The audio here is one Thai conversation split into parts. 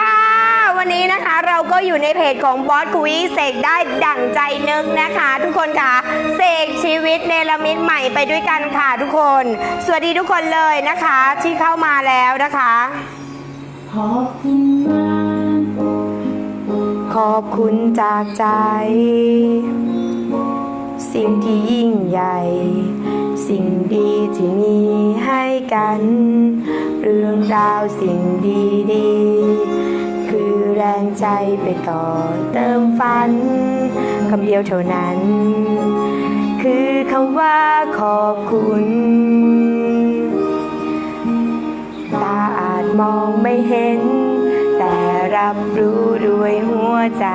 ค่ะ วันนี้นะคะเราก็อยู่ในเพจของบอสคุยเสกได้ดั่งใจนึกนะคะ ทุกคนค่ะเสกชีวิตเนรมิตใหม่ไปด้วยกันค่ะทุกคน สวัสดีทุกคนเลยนะคะที่เข้ามาแล้วนะคะ ขอบคุณมากขอบคุณจากใจ สิ่งที่ยิ่งใหญ่ สิ่งดีที่มีให้กัน เรื่องราวสิ่งดีๆคือแรงใจไปต่อเติมฝันคำเดียวเท่านั้น คือคำว่าขอบคุณ ตาอาจมองไม่เห็น แต่รับรู้ด้วยหัวใจ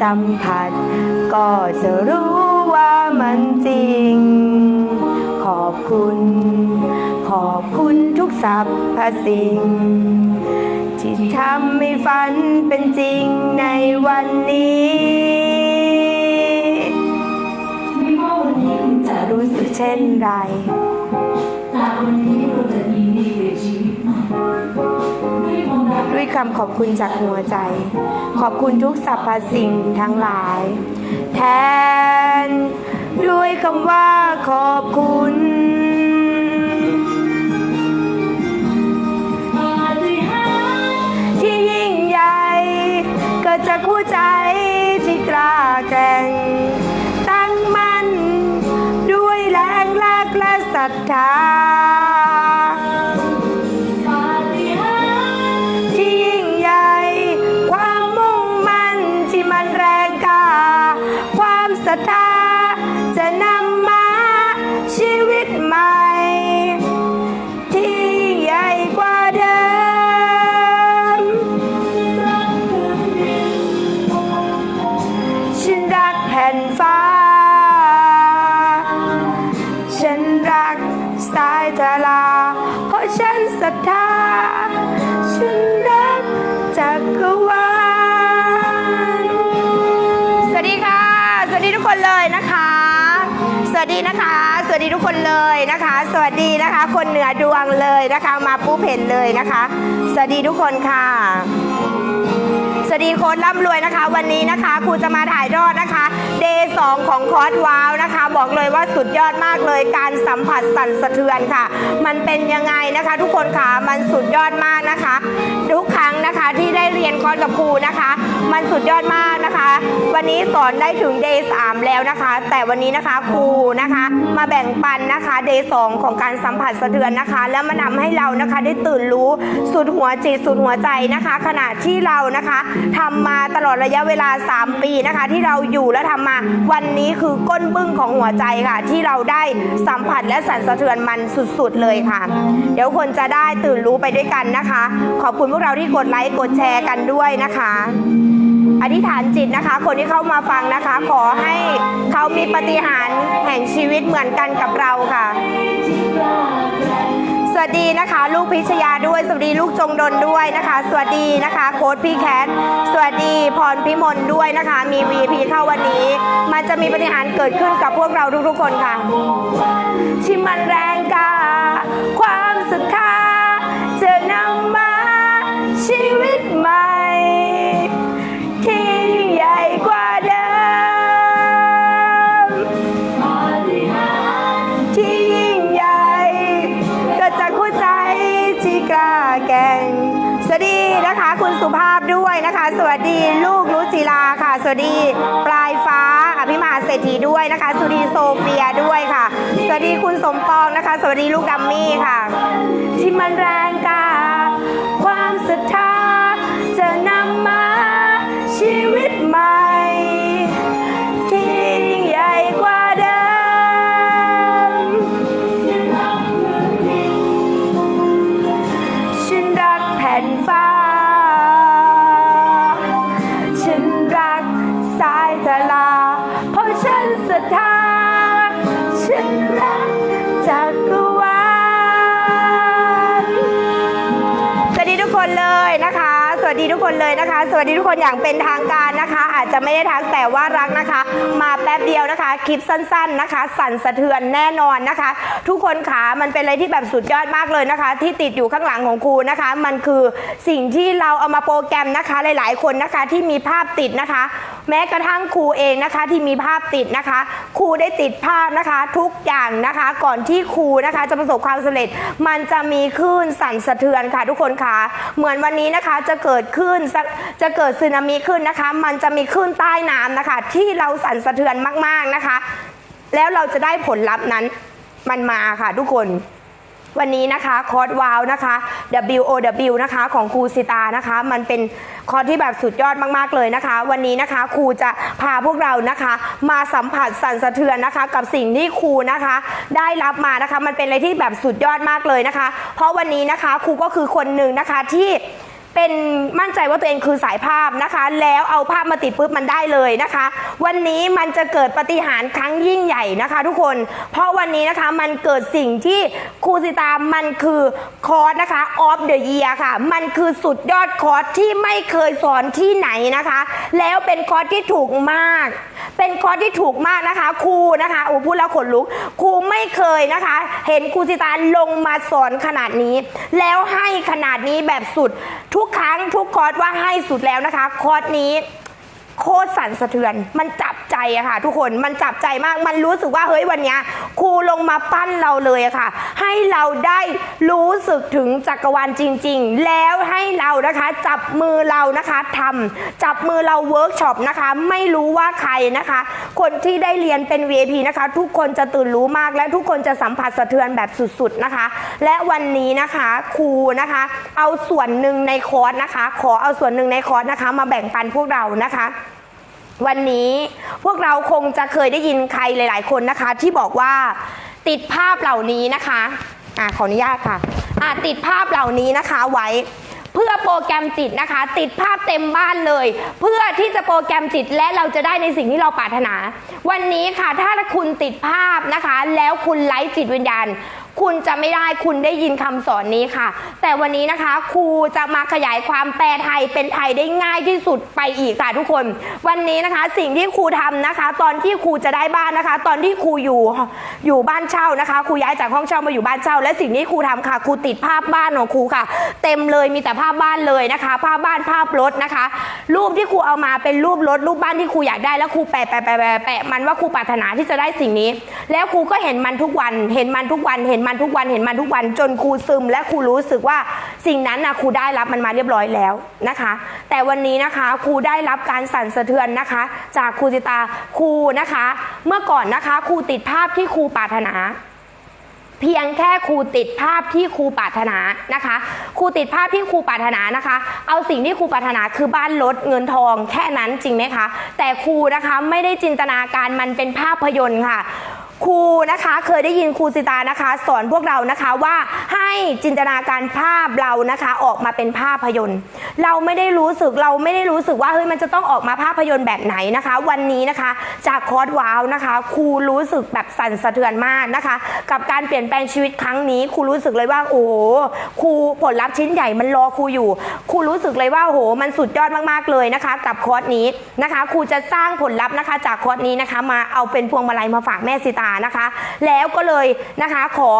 สัมผัสก็จะรู้ มันจริง ขอบคุณ ขอบคุณทุกสรรพสิ่ง ที่ทำให้ฝันเป็นจริงในวันนี้ ไม่ว่าวันนี้คุณจะรู้สึกเช่นไรจากวันนี้เราจะยินดีกับชีวิตใหม่ด้วยคำขอบคุณจากหัวใจ ขอบคุณทุกสรรพสิ่งทั้งหลาย แทน ด้วยคำว่าขอบคุณปาฏิหาริย์ที่ยิ่งใหญ่เกิดจากคู่ใจที่กล้าแกร่ง ตั้งมั่นด้วยแรงรักและศรัทธา คนเลยนะคะ สวัสดีนะคะ คนเหนือดวงเลยนะคะ มาปูเห็นเลยนะคะ สวัสดีทุกคนค่ะสวัสดีโค้ดร่ำรวยนะคะ วันนี้นะคะครูจะมาถ่ายทอดนะคะ เดย์สองของคอร์สว้าวนะคะ บอกเลยว่าสุดยอดมากเลยการสัมผัสสั่นสะเทือนค่ะ มันเป็นยังไงนะคะ ทุกคนค่ะมันสุดยอดมากนะคะ ทุกครั้งนะคะที่ได้เรียนคอร์สกับครูนะคะ มันสุดยอดมากนะคะ วันนี้สอนได้ถึงเดย์สามแล้วนะคะ แต่วันนี้นะคะครูนะคะ มาแบ่งปันนะคะเดย์สองของการสัมผัสสะเทือนนะคะ แล้วมาทำให้เรานะคะได้ตื่นรู้สุดหัวจิตสุดหัวใจนะคะ ขณะที่เรานะคะทำมาตลอดระยะเวลา 3 ปีนะคะ ที่เราอยู่และทำมาวันนี้คือก้นบึ้งของหัวใจค่ะ ที่เราได้สัมผัสและสั่นสะเทือนมันสุดๆเลยค่ะ เดี๋ยวคนจะได้ตื่นรู้ไปด้วยกันนะคะ ขอบคุณพวกเราที่กดไลค์กดแชร์กันด้วยนะคะอธิษฐานจิตนะคะ คนที่เข้ามาฟังนะคะ ขอให้เขามีปฏิหารแห่งชีวิตเหมือนกันกับเราค่ะ วัสดีนะคะ ลูกพิชยาด้วย สวัสดีลูกจงดนด้วยนะคะ สวัสดีนะคะ โค้ดพี่แคทสวัสดีพรพิมลด้วยนะคะ มี VP เข้าวันนี้ มันจะมีปฏิหารเกิดขึ้นกับพวกเราทุกๆคนค่ะ ชิมมันแรง กล้าแกงสวัสดีนะคะ คุณสุภาพด้วยนะคะ สวัสดีลูกนุจิลาค่ะ สวัสดีปลายฟ้าอภิมหาเศรษฐีด้วยนะคะสวัสดีโซเฟียด้วยค่ะ สวัสดีคุณสมปองนะคะ สวัสดีลูกดัมมี่ค่ะ ที่มันแรงกาความศรัทธาจะนำมาชีวิต ลา เพราะฉันศรัทธาฉันรักจักรวาลสวัสดีทุกคนเลยนะคะ สวัสดีดีทุกคนเลยนะคะ สวัสดีทุกคนอย่างเป็นทางการนะคะ อาจจะไม่ได้ทักแต่ว่ารักนะคะ มาแป๊บเดียวนะคะ คลิปสั้นๆนะคะ สั่นสะเทือนแน่นอนนะคะ ทุกคนขามันเป็นอะไรที่แบบสุดยอดมากเลยนะคะ ที่ติดอยู่ข้างหลังของครูนะคะ มันคือสิ่งที่เราเอามาโปรแกรมนะคะหลายๆคนนะคะที่มีภาพติดนะคะ แม้กระทั่งครูเองนะคะที่มีภาพติดนะคะ ครูได้ติดภาพนะคะทุกอย่างนะคะ ก่อนที่ครูนะคะจะประสบความสำเร็จ มันจะมีคลื่นสั่นสะเทือนค่ะทุกคนค่ะ เหมือนวันนี้นะคะจะเกิดขึ้นจะเกิดสึนามิขึ้นนะคะ มันจะมีคลื่นใต้น้ำนะคะ ที่เราสั่นสะเทือนมากๆนะคะ แล้วเราจะได้ผลลัพธ์นั้นมันมาค่ะทุกคน วันนี้นะคะคอร์สวาวนะคะ WOW นะคะของครูสิตานะคะ มันเป็นคอร์สที่แบบสุดยอดมากๆเลยนะคะ วันนี้นะคะครูจะพาพวกเรานะคะ มาสัมผัสสั่นสะเทือนนะคะ กับสิ่งที่ครูนะคะ ได้รับมานะคะ มันเป็นอะไรที่แบบสุดยอดมากเลยนะคะ เพราะวันนี้นะคะครูก็คือคนหนึ่งนะคะที่ เป็นมั่นใจว่าตัวเองคือสายภาพนะคะ แล้วเอาภาพมาติดปุ๊บมันได้เลยนะคะ วันนี้มันจะเกิดปฏิหารครั้งยิ่งใหญ่นะคะ ทุกคน เพราะวันนี้นะคะมันเกิดสิ่งที่ครูสิตามันคือคอร์สนะคะออฟเดอะเยียค่ะ มันคือสุดยอดคอร์สที่ไม่เคยสอนที่ไหนนะคะ แล้วเป็นคอร์สที่ถูกมาก เป็นคอร์สที่ถูกมากนะคะครูนะคะโอ้พูดแล้วขนลุกครูไม่เคยนะคะ เห็นครูสิตาลงมาสอนขนาดนี้ แล้วให้ขนาดนี้แบบสุด ทุกครั้งทุกคอร์สว่าให้สุดแล้วนะคะ คอร์สนี้ โคตรสั่นสะเทือน มันจับใจอะค่ะ ทุกคน มันจับใจมาก มันรู้สึกว่าเฮ้ยวันนี้ครูลงมาปั้นเราเลยอะค่ะ ให้เราได้รู้สึกถึงจักรวาลจริง ๆ แล้วให้เรานะคะ จับมือเรานะคะทำจับมือเราเวิร์กช็อปนะคะ ไม่รู้ว่าใครนะคะ คนที่ได้เรียนเป็น VIP นะคะ ทุกคนจะตื่นรู้มาก และทุกคนจะสัมผัสสะเทือนแบบสุดๆนะคะ และวันนี้นะคะครูนะคะ เอาส่วนหนึ่งในคอร์สนะคะ ขอเอาส่วนหนึ่งในคอร์สนะคะ มาแบ่งปันพวกเรานะคะ วันนี้พวกเราคงจะเคยได้ยินใครหลาย ๆ คนนะคะ ที่บอกว่าติดภาพเหล่านี้นะคะอ่าขออนุญาตค่ะอ่าติดภาพเหล่านี้นะคะไว้เพื่อโปรแกรมจิตนะคะ ติดภาพเต็มบ้านเลย เพื่อที่จะโปรแกรมจิตและเราจะได้ในสิ่งที่เราปรารถนา วันนี้ค่ะถ้าคุณติดภาพนะคะ แล้วคุณไลฟ์จิตวิญญาณ คุณจะไม่ได้คุณได้ยินคำสอนนี้ค่ะ แต่วันนี้นะคะครูจะมาขยายความแปลไทยเป็นไทยได้ง่ายที่สุดไปอีกค่ะทุกคน วันนี้นะคะสิ่งที่ครูทำนะคะ ตอนที่ครูจะได้บ้านนะคะ ตอนที่ครูอยู่อยู่บ้านเช่านะคะครูย้ายจากห้องเช่ามาอยู่บ้านเช่า และสิ่งที่ครูทำค่ะครูติดภาพบ้านของครูค่ะ เต็มเลยมีแต่ภาพบ้านเลยนะคะ ภาพบ้านภาพรถนะคะ รูปที่ครูเอามาเป็นรูปรถรูปบ้านที่ครูอยากได้แล้วครูแปะแปะแปะแปะแปะมันว่าครูปรารถนาที่จะได้สิ่งนี้ แล้วครูก็เห็นมันทุกวันเห็นมันทุกวันเห็นมันทุกวันเห็นมันทุกวันจนครูซึม และครูรู้สึกว่าสิ่งนั้นนะครูได้รับมันมาเรียบร้อยแล้วนะคะ แต่วันนี้นะคะครูได้รับการสั่นสะเทือนนะคะ จากครูจิตาครูนะคะ เมื่อก่อนนะคะครูติดภาพที่ครูปรารถนาเพียงแค่ครูติดภาพที่ครูปรารถนานะคะครูติดภาพที่ครูปรารถนานะคะ เอาสิ่งที่ครูปรารถนาคือบ้านรถเงินทองแค่นั้นจริงไหมคะ แต่ครูนะคะไม่ได้จินตนาการมันเป็นภาพยนตร์ค่ะ ครูนะคะเคยได้ยินครูสิตานะคะ สอนพวกเรานะคะว่าให้จินตนาการภาพเรานะคะ ออกมาเป็นภาพยนตร์ เราไม่ได้รู้สึกเราไม่ได้รู้สึกว่าเฮ้ยมันจะต้องออกมาภาพยนตร์แบบไหนนะคะ วันนี้นะคะ จากคอร์สว้าวนะคะครูรู้สึกแบบสั่นสะเทือนมากนะคะ กับการเปลี่ยนแปลงชีวิตครั้งนี้ครูรู้สึกเลยว่าโอ้โหครูผลลัพธ์ชิ้นใหญ่มันรอครูอยู่ครูรู้สึกเลยว่าโอ้โหมันสุดยอดมากๆเลยนะคะ กับคอร์สนี้นะคะครูจะสร้างผลลัพธ์นะคะ จากคอร์สนี้นะคะ มาเอาเป็นพวงมาลัยมาฝากแม่สิตานะคะ แล้วก็เลยนะคะขอ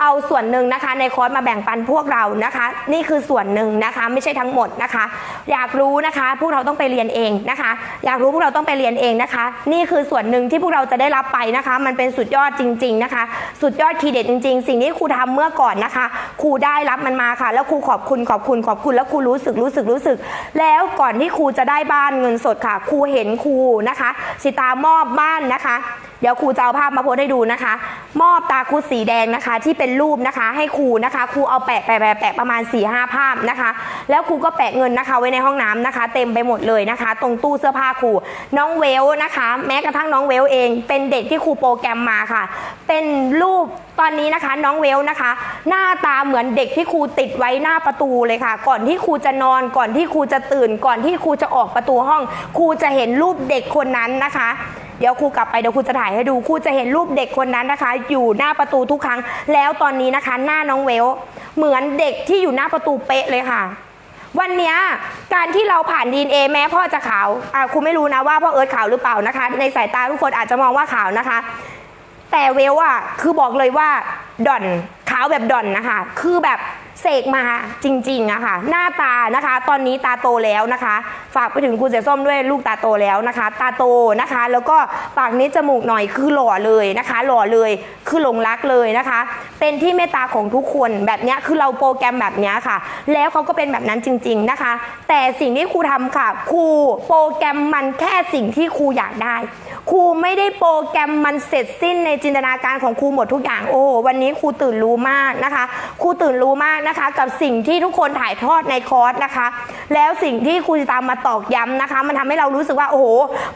เอาส่วนหนึ่งนะคะ ในคอร์สมาแบ่งปันพวกเรานะคะ นี่คือส่วนหนึ่งนะคะ ไม่ใช่ทั้งหมดนะคะ อยากรู้นะคะพวกเราต้องไปเรียนเองนะคะ อยากรู้พวกเราต้องไปเรียนเองนะคะ นี่คือส่วนหนึ่งที่พวกเราจะได้รับไปนะคะ มันเป็นสุดยอดจริง ๆนะคะ สุดยอดทีเด็ดจริง ๆ สิ่งที่ครูทำเมื่อก่อนนะคะครูได้รับมันมาค่ะ แล้วครูขอบคุณขอบคุณขอบคุณ แล้วครูรู้สึกรู้สึกรู้สึก แล้วก่อนที่ครูจะได้บ้านเงินสดค่ะครูเห็นครูนะคะสิตามอบบ้านนะคะ เดี๋ยวครูจะเอาภาพมาโพสให้ดูนะคะ มอบตาคุดสีแดงนะคะ ที่เป็นรูปนะคะ ให้ครูนะคะครูเอาแปะแปะแปะแปะประมาณ4ี่ห้าภาพนะคะ แล้วครูก็แปะเงินนะคะ ไว้ในห้องน้ำนะคะ เต็มไปหมดเลยนะคะ ตรงตู้เสื้อผ้าครูน้องเวลนะคะ แม้กระทั่งน้องเวลเอง เป็นเด็กที่ครูโปรแกรมมาค่ะ เป็นรูปตอนนี้นะคะน้องเวลนะคะ หน้าตาเหมือนเด็กที่ครูติดไว้หน้าประตูเลยค่ะ ก่อนที่ครูจะนอนก่อนที่ครูจะตื่น ก่อนที่ครูจะออกประตูห้องครูจะเห็นรูปเด็กคนนั้นนะคะ เดี๋ยวครูกลับไปเดี๋ยวครูจะถ่ายให้ดูครูจะเห็นรูปเด็กคนนั้นนะคะ อยู่หน้าประตูทุกครั้ง แล้วตอนนี้นะคะ หน้าน้องเวล เหมือนเด็กที่อยู่หน้าประตูเป๊ะเลยค่ะ วันนี้การที่เราผ่านดีเอแม้พ่อจะขาวอะครูไม่รู้นะว่าพ่อเอิร์ธขาวหรือเปล่านะคะ ในสายตาทุกคนอาจจะมองว่าขาวนะคะ แต่เวลอะคือบอกเลยว่าด่อนขาวแบบด่อนนะคะ คือแบบ เสกมาจริงๆอะค่ะ หน้าตานะคะ ตอนนี้ตาโตแล้วนะคะ ฝากไปถึงคุณเสียส้มด้วยลูกตาโตแล้วนะคะ ตาโตนะคะ แล้วก็ปากนี้จมูกหน่อยคือหล่อเลยนะคะ หล่อเลยคือหลงรักเลยนะคะ เป็นที่เมตตาของทุกคนแบบเนี้ยคือเราโปรแกรมแบบเนี้ยค่ะ แล้วเขาก็เป็นแบบนั้นจริง ๆนะคะ แต่สิ่งที่ครูทำค่ะครูโปรแกรมมันแค่สิ่งที่ครูอยากได้ครูไม่ได้โปรแกรมมันเสร็จสิ้นในจินตนาการของครูหมดทุกอย่างโอ้วันนี้ครูตื่นรู้มากนะคะครูตื่นรู้มากนะคะกับสิ่งที่ทุกคนถ่ายทอดในคอร์สนะคะ แล้วสิ่งที่ครูจะตามมาตอกย้ำนะคะ มันทำให้เรารู้สึกว่าโอ้โห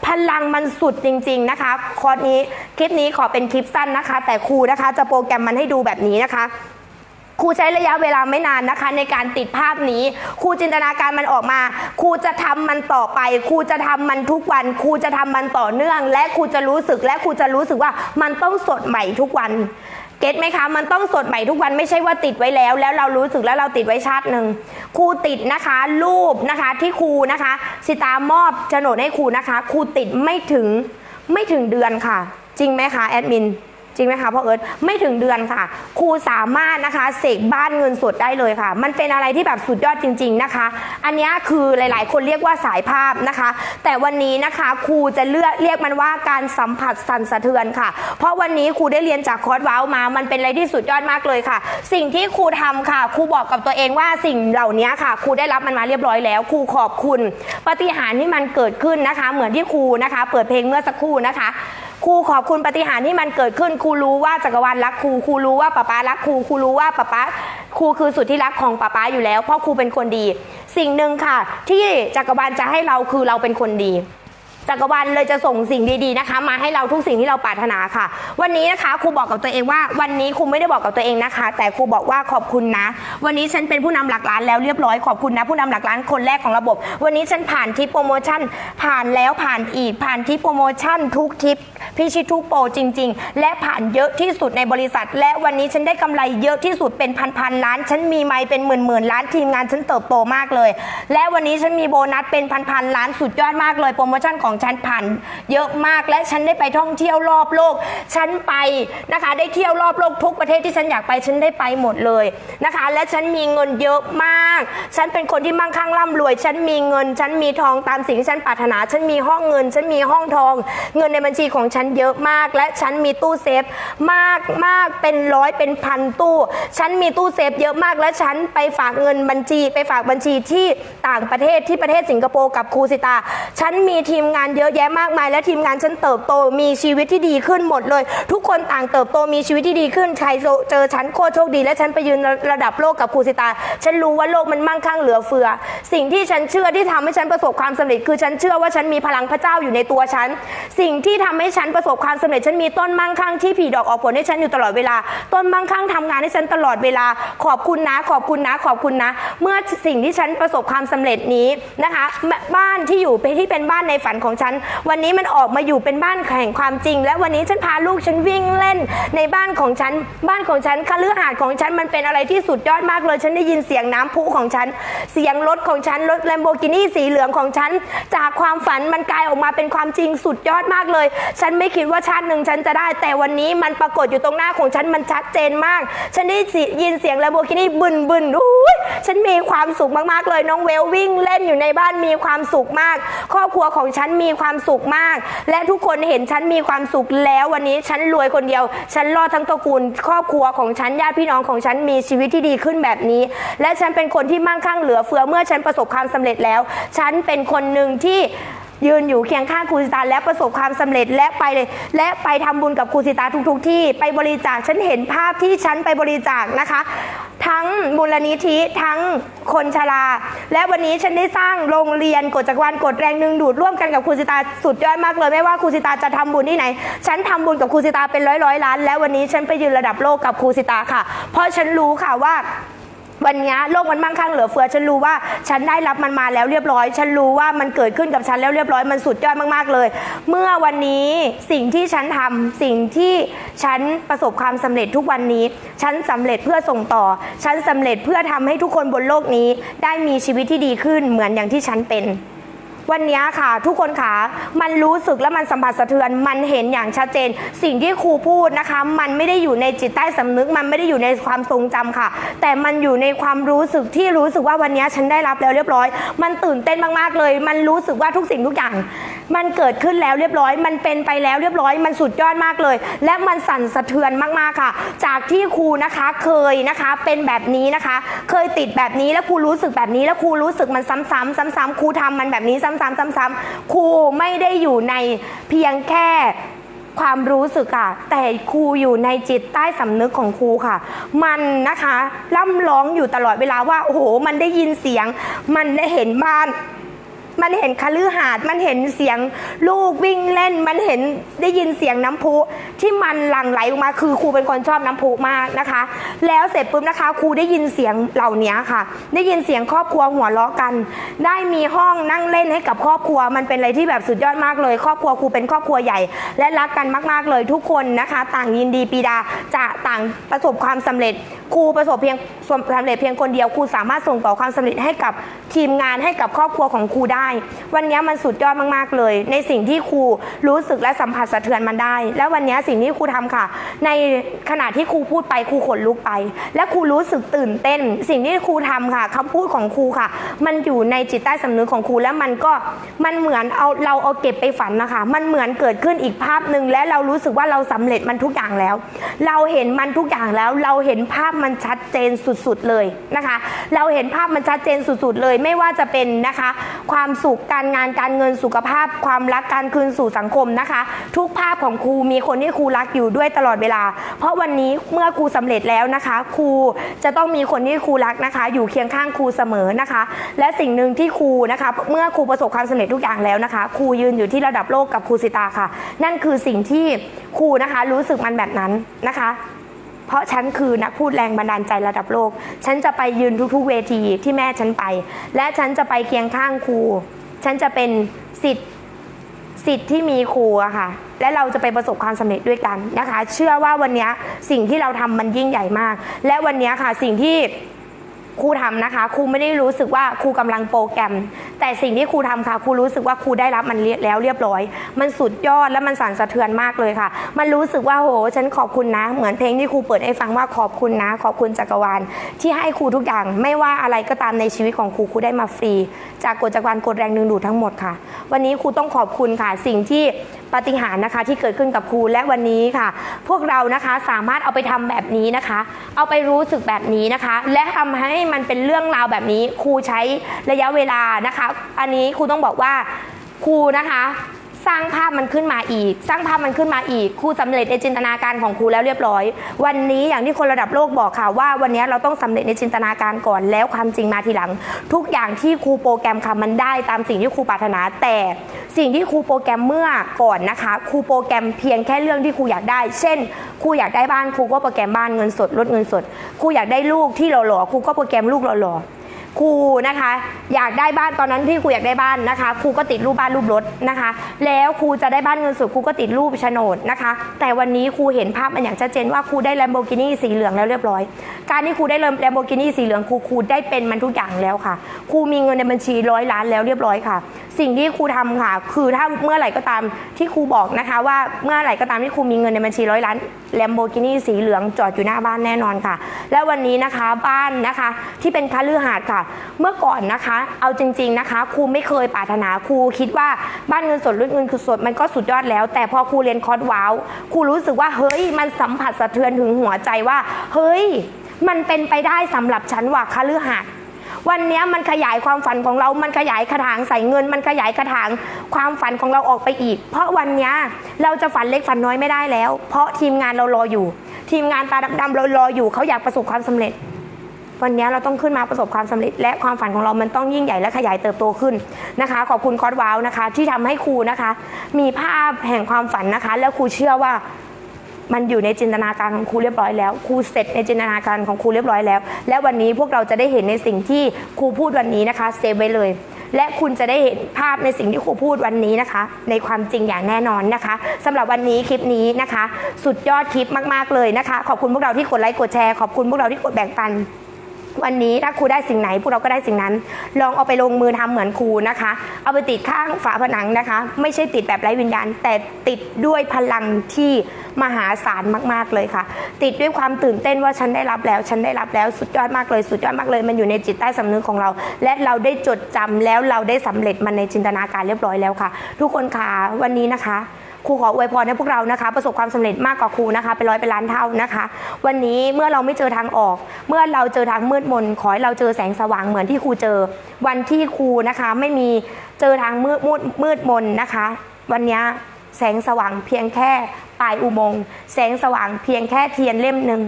พลังมันสุดจริง ๆนะคะ คอร์สนี้คลิปนี้ขอเป็นคลิปสั้นนะคะ แต่ครูนะคะจะโปรแกรมมันให้ดูแบบนี้นะคะครูใช้ระยะเวลาไม่นานนะคะ ในการติดภาพนี้ครูจินตนาการมันออกมาครูจะทำมันต่อไปครูจะทำมันทุกวันครูจะทำมันต่อเนื่อง และครูจะรู้สึกและครูจะรู้สึกว่ามันต้องสดใหม่ทุกวัน เก็ตไหมคะ มันต้องสดใหม่ทุกวันไม่ใช่ว่าติดไว้แล้ว แล้วเรารู้สึกแล้วเราติดไว้ชาติหนึ่งครูติดนะคะ รูปนะคะที่ครูนะคะสิตามอบโฉนดให้ครูนะคะครูติดไม่ถึงไม่ถึงเดือนค่ะ จริงไหมคะแอดมิน จริงไหมคะพ่อเอิร์ธไม่ถึงเดือนค่ะ ครูสามารถนะคะเสกบ้านเงินสดได้เลยค่ะ มันเป็นอะไรที่แบบสุดยอดจริง ๆนะคะ อันนี้คือหลายๆ คนเรียกว่าสายภาพนะคะ แต่วันนี้นะคะครูจะเลือกเรียกมันว่าการสัมผัสสั่นสะเทือนค่ะ เพราะวันนี้ครูได้เรียนจากคอร์สว้าวมา มันเป็นอะไรที่สุดยอดมากเลยค่ะ สิ่งที่ครูทำค่ะครูบอกกับตัวเองว่าสิ่งเหล่านี้ค่ะครูได้รับมันมาเรียบร้อยแล้วครูขอบคุณปฏิหารที่มันเกิดขึ้นนะคะ เหมือนที่ครูนะคะ เปิดเพลงเมื่อสักครู่นะคะ ครูขอบคุณปฏิหารที่มันเกิดขึ้นครูรู้ว่าจักรวาลรักครูครูรู้ว่าป๊าป๊ารักครูครูรู้ว่าป๊าป๊าครูคือสุดที่รักของป๊าป๊าอยู่แล้ว เพราะครูเป็นคนดี สิ่งหนึ่งค่ะ ที่จักรวาลจะให้เราคือเราเป็นคนดี จักรวาลเลยจะส่งสิ่งดีๆนะคะ มาให้เราทุกสิ่งที่เราปรารถนาค่ะ วันนี้นะคะครูบอกกับตัวเองว่า วันนี้ครูไม่ได้บอกกับตัวเองนะคะ แต่ครูบอกว่าขอบคุณนะ วันนี้ฉันเป็นผู้นำหลักล้านแล้วเรียบร้อยขอบคุณนะ ผู้นำหลักล้านคนแรกของระบบ วันนี้ฉันผ่านทริปโปรโมชั่น ผ่านแล้วผ่านอีกผ่านทริปโปรโมชั่นทุกทริปพิชิตทุกโปรจริง ๆ และผ่านเยอะที่สุดในบริษัท และวันนี้ฉันได้กำไรเยอะที่สุดเป็นพันๆล้าน ฉันมีไม่เป็นหมื่นๆล้านทีมงานฉันเติบโตมากเลย และวันนี้ฉันมีโบนัสเป็นพันๆล้านสุดยอดมากเลยโปรโมชั่นของฉันผ่านเยอะมากและฉันได้ไปท่องเที่ยวรอบโลก ฉันไปนะคะ ได้เที่ยวรอบโลกทุกประเทศที่ฉันอยากไปฉันได้ไปหมดเลยนะคะ และฉันมีเงินเยอะมาก ฉันเป็นคนที่มั่งคั่งร่ำรวย ฉันมีเงิน ฉันมีทองตามสิ่งที่ฉันปรารถนา ฉันมีห้องเงิน ฉันมีห้องทอง เงินในบัญชีของฉันเยอะมาก และฉันมีตู้เซฟมากมากเป็นร้อยเป็นพันตู้ ฉันมีตู้เซฟเยอะมาก และฉันไปฝากเงินบัญชี ไปฝากบัญชีที่ต่างประเทศที่ประเทศสิงคโปร์กับครูสิตา ฉันมีทีมงานเยอะแยะมากมาย และทีมงานฉันเติบโตมีชีวิตที่ดีขึ้นหมดเลย ทุกคนต่างเติบโตมีชีวิตที่ดีขึ้นใครเจอฉันโคตรโชคดี และฉันไปยืนระดับโลกกับครูสิตา ฉันรู้ว่าโลกมันมั่งคั่งเหลือเฟือ สิ่งที่ฉันเชื่อที่ทำให้ฉันประสบความสำเร็จ คือฉันเชื่อว่าฉันมีพลังพระเจ้าอยู่ในตัวฉัน สิ่งที่ทำให้ฉันประสบความสำเร็จ ฉันมีต้นมั่งคั่งที่ผีดอกออกผลให้ฉันอยู่ตลอดเวลา ต้นมั่งคั่งทำงานให้ฉันตลอดเวลา ขอบคุณนะ ขอบคุณนะ ขอบคุณนะ เมื่อสิ่งที่ฉันประสบความสำเร็จนี้นะคะ บ้านที่อยู่ที่เป็นบ้านในฝันของฉัน วันนี้มันออกมาอยู่เป็นบ้านแห่งความจริง และวันนี้ฉันพาลูกฉันวิ่งเล่นในบ้านของฉัน บ้านของฉันคฤหาสน์ของฉันมันเป็นอะไรที่สุดยอดมากเลย ฉันได้ยินเสียงน้ำพุของฉัน เสียงรถของฉันรถแลมโบกินี่สีเหลืองของฉัน จากความฝันมันกลายออกมาเป็นความจริงสุดยอดมากเลย ฉันไม่คิดว่าชาติหนึ่งฉันจะได้ แต่วันนี้มันปรากฏอยู่ตรงหน้าของฉันมันชัดเจนมาก ฉันได้ยินเสียงแลมโบกินี่บึนบึนอุ้ยฉันมีความสุขมากๆเลยน้องเวลวิ่งเล่นอยู่ในบ้านมีความสุขมาก ครอบครัวของฉันมีความสุขมาก และทุกคนเห็นฉันมีความสุขแล้ววันนี้ฉันรวยคนเดียว ฉันรอดทั้งตระกูล ครอบครัวของฉันญาติพี่น้องของฉันมีชีวิตที่ดีขึ้นแบบนี้ และฉันเป็นคนที่มั่งคั่งเหลือเฟือเมื่อฉันประสบความสำเร็จแล้ว ฉันเป็นคนหนึ่งที่ ยืนอยู่เคียงข้างครูสิตาและประสบความสำเร็จและไปเลย และไปทำบุญกับครูสิตาทุกๆทที่ ไปบริจาคฉันเห็นภาพที่ฉันไปบริจาคนะคะ ทั้งมูลนิธิทั้งคนชรา และวันนี้ฉันได้สร้างโรงเรียนกฎจักรวาลกฎแรงหนึ่งดูดร่วมกันกับครูสิตาสุดยอดมากเลยไม่ว่าครูสิตาจะทำบุญที่ไหน ฉันทำบุญกับครูสิตาเป็นร้อยร้อยล้าน และวันนี้ฉันไปยืนระดับโลกกับครูสิตาค่ะ เพราะฉันรู้ค่ะว่า วันนี้โลกมันมั่งคั่งเหลือเฟือฉันรู้ว่าฉันได้รับมันมาแล้วเรียบร้อย ฉันรู้ว่ามันเกิดขึ้นกับฉันแล้วเรียบร้อยมันสุดยอดมากๆเลย เมื่อวันนี้สิ่งที่ฉันทำสิ่งที่ฉันประสบความสำเร็จทุกวันนี้ ฉันสำเร็จเพื่อส่งต่อ ฉันสำเร็จเพื่อทำให้ทุกคนบนโลกนี้ ได้มีชีวิตที่ดีขึ้นเหมือนอย่างที่ฉันเป็น วันนี้ค่ะ ทุกคนค่ะมันรู้สึกและมันสัมผัสสะเทือน มันเห็นอย่างชัดเจน สิ่งที่ครูพูดนะคะ มันไม่ได้อยู่ในจิตใต้สำนึก มันไม่ได้อยู่ในความทรงจำค่ะ แต่มันอยู่ในความรู้สึกที่รู้สึกว่าวันนี้ฉันได้รับแล้วเรียบร้อย มันตื่นเต้นมากๆเลย มันรู้สึกว่าทุกสิ่งทุกอย่าง มันเกิดขึ้นแล้วเรียบร้อย มันเป็นไปแล้วเรียบร้อย มันสุดยอดมากเลย และมันสั่นสะเทือนมากๆค่ะ จากที่ครูนะคะเคยนะคะเป็นแบบนี้นะคะ เคยติดแบบนี้แล้วครูรู้สึกแบบนี้ แล้วครูรู้สึกมันซ้ำๆซ้ำๆครูทำมันแบบนี้ซ้ำๆซ้ำๆครูไม่ได้อยู่ในเพียงแค่ความรู้สึกอะแต่ครูอยู่ในจิตใต้สำนึกของครูค่ะ มันนะคะ ล่ำร้องอยู่ตลอดเวลาว่า โอ้โห มันได้ยินเสียง มันได้เห็นบ้าน มันเห็นคฤหาสน์มันเห็นเสียงลูกวิ่งเล่น มันเห็นได้ยินเสียงน้ำพุที่มันหลั่งไหลออกมาคือครูเป็นคนชอบน้ำพุมากนะคะ แล้วเสร็จปุ๊บนะคะครูได้ยินเสียงเหล่านี้ค่ะ ได้ยินเสียงครอบครัวหัวเราะกัน ได้มีห้องนั่งเล่นให้กับครอบครัว มันเป็นอะไรที่แบบสุดยอดมากเลย ครอบครัวครูเป็นครอบครัวใหญ่ และรักกันมาก ๆ เลยทุกคนนะคะ ต่างยินดีปีดาจะต่างประสบความสำเร็จครูประสบเพียงสำเร็จเพียงคนเดียวครูสามารถส่งต่อความสำเร็จให้กับทีมงานให้กับครอบครัวของครูได้วันนี้มันสุดยอดมากๆเลย ในสิ่งที่ครูรู้สึกและสัมผัสสะเทือนมันได้ และวันนี้สิ่งที่ครูทำค่ะ ในขณะที่ครูพูดไปครูขนลุกไป และครูรู้สึกตื่นเต้น สิ่งที่ครูทำค่ะคำพูดของครูค่ะ มันอยู่ในจิตใต้สำนึกของครูแล้วมันก็มันเหมือนเอาเราเอาเก็บไปฝันนะคะ มันเหมือนเกิดขึ้นอีกภาพหนึ่งและเรารู้สึกว่าเราสำเร็จมันทุกอย่างแล้ว เราเห็นมันทุกอย่างแล้วเราเห็นภาพมันชัดเจนสุดๆเลยนะคะ เราเห็นภาพมันชัดเจนสุดๆเลย ไม่ว่าจะเป็นนะคะ ความสุข การงานการเงินสุขภาพ ความรักการคืนสู่สังคมนะคะ ทุกภาพของครูมีคนที่ครูรักอยู่ด้วยตลอดเวลา เพราะวันนี้เมื่อครูสำเร็จแล้วนะคะ ครูจะต้องมีคนที่ครูรักนะคะ อยู่เคียงข้างครูเสมอนะคะ และสิ่งหนึ่งที่ครูนะคะ เมื่อครูประสบความสำเร็จทุกอย่างแล้วนะคะ ครูยืนอยู่ที่ระดับโลกกับครูสิตาค่ะ นั่นคือสิ่งที่ครูนะคะ รู้สึกมันแบบนั้นนะคะ เพราะฉันคือนักพูดแรงบันดาลใจระดับโลก ฉันจะไปยืนทุกๆเวทีที่แม่ฉันไป และฉันจะไปเคียงข้างครู ฉันจะเป็นสิทธิ์สิทธิ์ที่มีครูอะค่ะ และเราจะไปประสบความสำเร็จด้วยกันนะคะ เชื่อว่าวันนี้สิ่งที่เราทำมันยิ่งใหญ่มาก และวันนี้ค่ะสิ่งที่ ครูทำนะคะ ครูไม่ได้รู้สึกว่าครูกำลังโปรแกรม แต่สิ่งที่ครูทำค่ะ ครูรู้สึกว่าครูได้รับมันเรียแล้วเรียบร้อย มันสุดยอดและมันสั่นสะเทือนมากเลยค่ะ มันรู้สึกว่าโหฉันขอบคุณนะ เหมือนเพลงที่ครูเปิดให้ฟังว่าขอบคุณนะ ขอบคุณจักรวาลที่ให้ครูทุกอย่าง ไม่ว่าอะไรก็ตามในชีวิตของครูครูได้มาฟรี จากกฎจักรวาลกฎแรงดึงดูดทั้งหมดค่ะ วันนี้ครูต้องขอบคุณค่ะสิ่งที่ ปาฏิหาริย์นะคะที่เกิดขึ้นกับครูและวันนี้ค่ะ พวกเรานะคะสามารถเอาไปทำแบบนี้นะคะ เอาไปรู้สึกแบบนี้นะคะ และทำให้มันเป็นเรื่องราวแบบนี้ครูใช้ระยะเวลานะคะ อันนี้ครูต้องบอกว่าครูนะคะ สร้างภาพมันขึ้นมาอีก สร้างภาพมันขึ้นมาอีกครูสำเร็จในจินตนาการของครูแล้วเรียบร้อย วันนี้อย่างที่คนระดับโลกบอกค่ะว่าวันนี้เราต้องสำเร็จในจินตนาการก่อนแล้วความจริงมาทีหลัง ทุกอย่างที่ครูโปรแกรมค่ะมันได้ตามสิ่งที่ครูปรารถนาแต่สิ่งที่ครูโปรแกรมเมื่อก่อนนะคะครูโปรแกรมเพียงแค่เรื่องที่ครูอยากได้ เช่นครูอยากได้บ้านครูก็โปรแกรมบ้านเงินสดลดเงินสดครูอยากได้ลูกที่หล่อๆครูก็โปรแกรมลูกหล่อๆ ครูนะคะ อยากได้บ้านตอนนั้นที่ครูอยากได้บ้านนะคะครูก็ติดรูปบ้านรูปรถนะคะ แล้วครูจะได้บ้านเงินสดครูก็ติดรูปโฉนดนะคะ แต่วันนี้ครูเห็นภาพมันอย่างชัดเจนว่าครูได้แลมโบกินี่สีเหลืองแล้วเรียบร้อย การที่ครูได้ Lamborghini สีเหลืองครูครูได้เป็นมันทุกอย่างแล้วค่ะครูมีเงินในบัญชีร้อยล้านแล้วเรียบร้อยค่ะ สิ่งที่ครูทำค่ะ คือถ้าเมื่อไหร่ก็ตามที่ครูบอกนะคะ ว่าเมื่อไหร่ก็ตามที่ครูมีเงินในบัญชีร้อยล้าน Lamborghini สีเหลืองจอดอยู่หน้าบ้านแน่นอนค่ะ และวันนี้นะคะบ้านนะคะที่เป็นคฤหาสน์ค่ะ เมื่อก่อนนะคะ เอาจริง ๆนะคะ ครูไม่เคยปรารถนาครูคิดว่าบ้านเงินสดลดเงินคือสดมันก็สุดยอดแล้ว แต่พอครูเรียนคอร์สว้าวครูรู้สึกว่าเฮ้ยมันสัมผัสสะเทือนถึงหัวใจว่า เฮ้ย มันเป็นไปได้สำหรับฉันว่าคฤหาสน์ วันนี้มันขยายความฝันของเรา มันขยายกระถางใส่เงิน มันขยายกระถางความฝันของเราออกไปอีก เพราะวันนี้เราจะฝันเล็กฝันน้อยไม่ได้แล้ว เพราะทีมงานเรารออยู่ ทีมงานตาดำๆเรารออยู่เขาอยากประสบความสำเร็จ วันนี้เราต้องขึ้นมาประสบความสำเร็จ และความฝันของเรามันต้องยิ่งใหญ่และขยายเติบโตขึ้นนะคะ ขอบคุณคอร์สว้าวนะคะ ที่ทำให้ครูนะคะ มีภาพแห่งความฝันนะคะ แล้วครูเชื่อว่า มันอยู่ในจินตนาการของครูเรียบร้อยแล้วครูเสร็จในจินตนาการของครูเรียบร้อยแล้ว และวันนี้พวกเราจะได้เห็นในสิ่งที่ครูพูดวันนี้นะคะเซฟไว้เลย และคุณจะได้เห็นภาพในสิ่งที่ครูพูดวันนี้นะคะ ในความจริงอย่างแน่นอนนะคะสำหรับวันนี้คลิปนี้นะคะ สุดยอดคลิปมาก ๆเลยนะคะ ขอบคุณพวกเราที่กดไลค์กดแชร์ขอบคุณพวกเราที่กดแบ่งปัน วันนี้ถ้าครูได้สิ่งไหน พวกเราก็ได้สิ่งนั้น ลองเอาไปลงมือทำเหมือนครูนะคะ เอาไปติดข้างฝาผนังนะคะ ไม่ใช่ติดแบบไร้วิญญาณ แต่ติดด้วยพลังที่มหาศาลมาก ๆเลยค่ะ ติดด้วยความตื่นเต้นว่าฉันได้รับแล้ว ฉันได้รับแล้วสุดยอดมากเลยสุดยอดมากเลยมันอยู่ในจิตใต้สำนึกของเรา และเราได้จดจำแล้วเราได้สำเร็จมันในจินตนาการเรียบร้อยแล้วค่ะ ทุกคนค่ะวันนี้นะคะ ครูขออวยพรให้พวกเรานะคะ ประสบความสำเร็จมากกว่าครูนะคะเป็นร้อยเป็นล้านเท่านะคะ วันนี้เมื่อเราไม่เจอทางออก เมื่อเราเจอทางมืดมนขอให้เราเจอแสงสว่างเหมือนที่ครูเจอ วันที่ครูนะคะไม่มีเจอทางมืดมืดมืดมนนะคะ วันนี้แสงสว่างเพียงแค่ปลายอุโมงค์แสงสว่างเพียงแค่เทียนเล่มหนึ่ง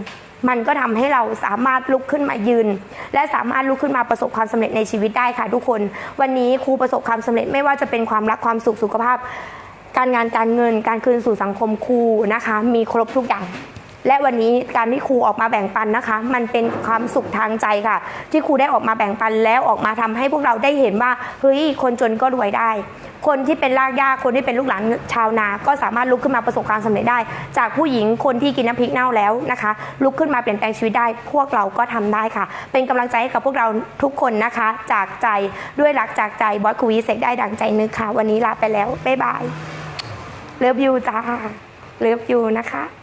มันก็ทำให้เราสามารถลุกขึ้นมายืน และสามารถลุกขึ้นมาประสบความสำเร็จในชีวิตได้ค่ะทุกคน วันนี้ครูประสบความสำเร็จไม่ว่าจะเป็นความรักความสุขสุขภาพ การงานการเงินการคืนสู่สังคมครูนะคะ มีครบทุกอย่าง และวันนี้การที่ครูออกมาแบ่งปันนะคะ มันเป็นความสุขทางใจค่ะ ที่ครูได้ออกมาแบ่งปันแล้วออกมาทำให้พวกเราได้เห็นว่าเฮ้ยคนจนก็รวยได้ คนที่เป็นรากหญ้าคนที่เป็นลูกหลานชาวนา ก็สามารถลุกขึ้นมาประสบความสำเร็จได้ จากผู้หญิงคนที่กินน้ำพริกเน่าแล้วนะคะ ลุกขึ้นมาเปลี่ยนแปลงชีวิตได้ พวกเราก็ทำได้ค่ะ เป็นกำลังใจให้กับพวกเราทุกคนนะคะ จากใจด้วยรักจากใจบอสคูวีเสกได้ดังใจนึกค่ะ วันนี้ลาไปแล้วบ๊ายบายเลิฟยูจ้าเลิฟยูนะคะ